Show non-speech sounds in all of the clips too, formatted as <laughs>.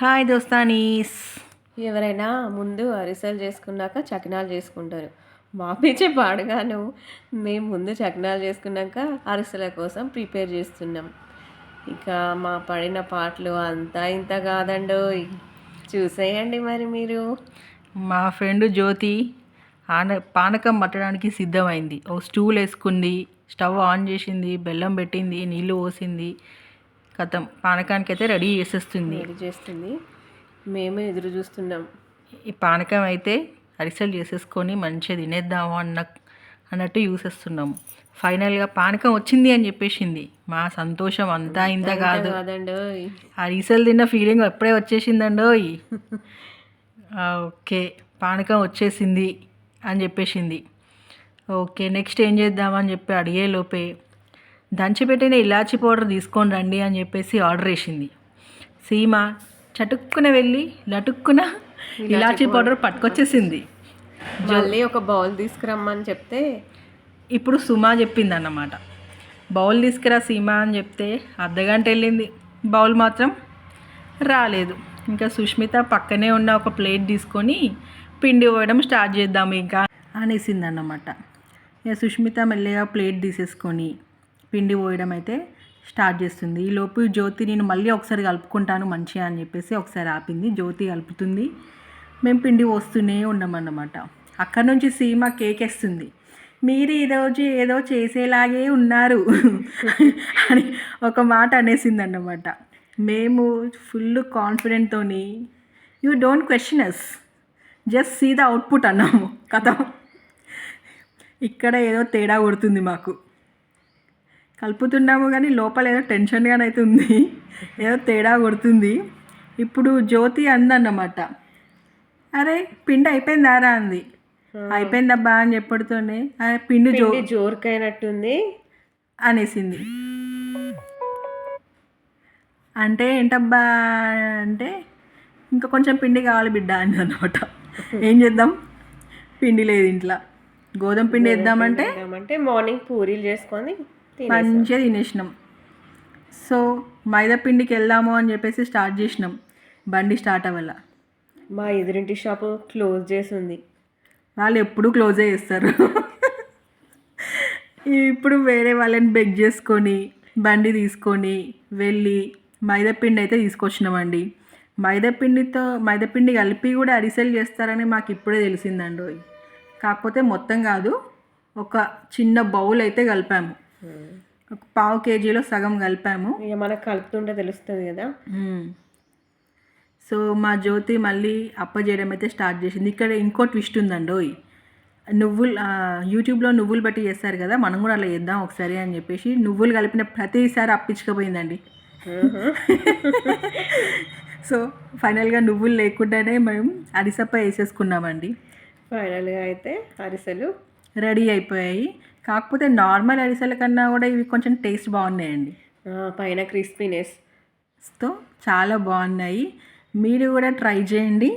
Hi దోస్తానీస్. ఎవరైనా ముందు అరిసెలు చేసుకున్నాక చకినాలు చేసుకుంటారు. మా పిచ్చే పాడుగాను మేము ముందు చకినాలు చేసుకున్నాక అరిసెల కోసం ప్రిపేర్ చేస్తున్నాం. ఇక మా పడిన పాటలు అంతా ఇంత కాదండో చూసేయండి మరి మీరు. మా ఫ్రెండ్ జ్యోతి ఆన పానకం పట్టడానికి సిద్ధమైంది. ఓ స్టూల్ వేసుకుంది స్టవ్ ఆన్ చేసింది బెల్లం పెట్టింది నీళ్ళు పోసింది. కథం. పానకానికి అయితే రెడీ చేసేస్తుంది. రెడీ చేస్తుంది. మేము ఎదురు చూస్తున్నాం. ఈ పానకం అయితే అరిసెలు చేసేసుకొని మంచిగా తినేద్దాము అన్న అన్నట్టు చూసేస్తున్నాము ఫైనల్గా పానకం వచ్చింది అని చెప్పేసింది. మా సంతోషం అంతా ఇంత కాదు. అరిసెలు తిన్న ఫీలింగ్ ఎప్పుడే వచ్చేసిందండోయ్. ఆ, ఓకే. పానకం వచ్చేసింది అని చెప్పేసింది. ఓకే నెక్స్ట్ ఏం చేద్దామని చెప్పి అడిగే లోపే దంచిపెట్టిన ఇలాచి పౌడర్ తీసుకొని రండి అని చెప్పేసి ఆర్డర్ వేసింది సీమ చటుక్కున వెళ్ళి లటుక్కున ఇలాచి పౌడర్. పట్టుకొచ్చేసింది. మళ్ళీ ఒక బౌల్ తీసుకురమ్మని చెప్తే ఇప్పుడు సుమా చెప్పింది అన్నమాట బౌల్ తీసుకురా సీమా అని చెప్తే అర్ధగంట వెళ్ళింది. బౌల్ మాత్రం రాలేదు. ఇంకా సుష్మిత పక్కనే ఉన్న ఒక ప్లేట్ తీసుకొని పిండి పోయడం స్టార్ట్ చేద్దాము ఇంకా అనేసింది అన్నమాట ఇక సుష్మిత మెల్లగా ప్లేట్ తీసేసుకొని పిండి పోయడం అయితే స్టార్ట్ చేస్తుంది. ఈలోపు జ్యోతి నేను మళ్ళీ ఒకసారి కలుపుకుంటాను మంచిగా అని చెప్పేసి ఒకసారి ఆపింది. జ్యోతి కలుపుతుంది. మేము పిండి పోస్తూనే ఉన్నామన్నమాట అక్కడ నుంచి సీమ కేక్ వేస్తుంది. మీరు ఈరోజు ఏదో చేసేలాగే ఉన్నారు <laughs> అని ఒక మాట అనేసింది అన్నమాట. మేము full కాన్ఫిడెంట్తో you don't question us just see the output అన్నాము. కథ. ఇక్కడ ఏదో తేడా కొడుతుంది మాకు. కలుపుతున్నాము కానీ లోపల ఏదో టెన్షన్గానైతే ఉంది. ఏదో తేడా కొడుతుంది. ఇప్పుడు జ్యోతి అందన్నమాట. అరే పిండి అయిపోయిందారా అంది. అయిపోయిందబ్బా అని చెప్పడుతోనే "అరే, పిండి జో జోరుకైనట్టుంది. అనేసింది. అంటే ఏంటబ్బా అంటే ఇంకా కొంచెం పిండి కావాలి బిడ్డ అని అనమాట ఏం చేద్దాం? పిండి లేదు ఇంట్లో. గోధుమ పిండి వేద్దామంటే అంటే మార్నింగ్ పూరీలు చేసుకొని. మంచిగా తినేసినాం. సో మైదా పిండికి వెళ్దాము అని చెప్పేసి స్టార్ట్ చేసినాం. బండి స్టార్ట్ అవ్వాల. మా ఎదురింటి షాపు క్లోజ్ చేసి ఉంది వాళ్ళు ఎప్పుడూ క్లోజే చేస్తారు. ఇప్పుడు వేరే వాళ్ళని బెగ్ చేసుకొని బండి తీసుకొని వెళ్ళి మైదాపిండి అయితే తీసుకొచ్చినామండి. మైదాపిండితో మైదాపిండి కలిపి కూడా అరిసెలు చేస్తారని మాకు ఇప్పుడే తెలిసిందండి. కాకపోతే మొత్తం కాదు ఒక చిన్న బౌల్ అయితే కలిపాము. ఒక పావు కేజీలో సగం కలిపాము. ఇక మనకు కలుపుతుంటే తెలుస్తుంది కదా. సో మా జ్యోతి మళ్ళీ అప్ప చేయడం అయితే స్టార్ట్ చేసింది. ఇక్కడ ఇంకో ట్విస్ట్ ఉందండి ఓయ్. నువ్వులు యూట్యూబ్లో నువ్వులు బట్టి చేస్తారు కదా మనం కూడా అలా చేద్దాం ఒకసారి అని చెప్పేసి నువ్వులు కలిపిన ప్రతిసారి అప్పించకపోయిందండి. సో ఫైనల్గా నువ్వులు లేకుండానే మేము అరిసప్ప వేసేసుకున్నామండి. ఫైనల్గా అయితే అరిసెలు రెడీ అయిపోయాయి. కాకపోతే నార్మల్ అరిసెల కన్నా కూడా ఇవి కొంచెం టేస్ట్ బాగున్నాయండి. పైన క్రిస్పీనెస్. తో చాలా బాగున్నాయి. మీరు కూడా ట్రై చేయండి.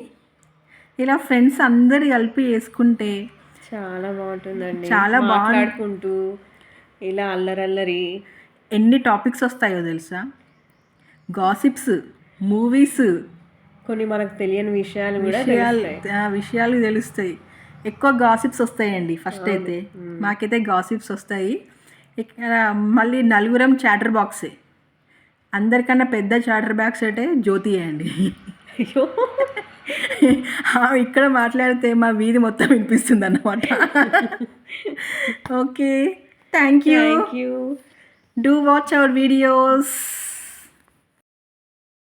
ఇలా ఫ్రెండ్స్ అందరు కలిపి వేసుకుంటే చాలా బాగుంటుందండి. చాలా. మాట్లాడుకుంటూ ఇలా అల్లరల్లరి. ఎన్ని టాపిక్స్ వస్తాయో తెలుసా? Gossips movies. కొన్ని మనకు తెలియని విషయాలు కూడా విషయాలు తెలుస్తాయి. ఎక్కువ గాసిప్స్ వస్తాయండి ఫస్ట్ అయితే. మాకైతే గాసిప్స్ వస్తాయి. ఇక్కడ మళ్ళీ నలుగురం చాటర్ బాక్సే అందరికన్నా పెద్ద చాటర్ బాక్స్ అంటే జ్యోతి అండి. అయ్యో. <laughs> ఆమె ఇక్కడ మాట్లాడితే మా వీధి మొత్తం వినిపిస్తుంది అన్నమాట okay thank you thank you do watch our videos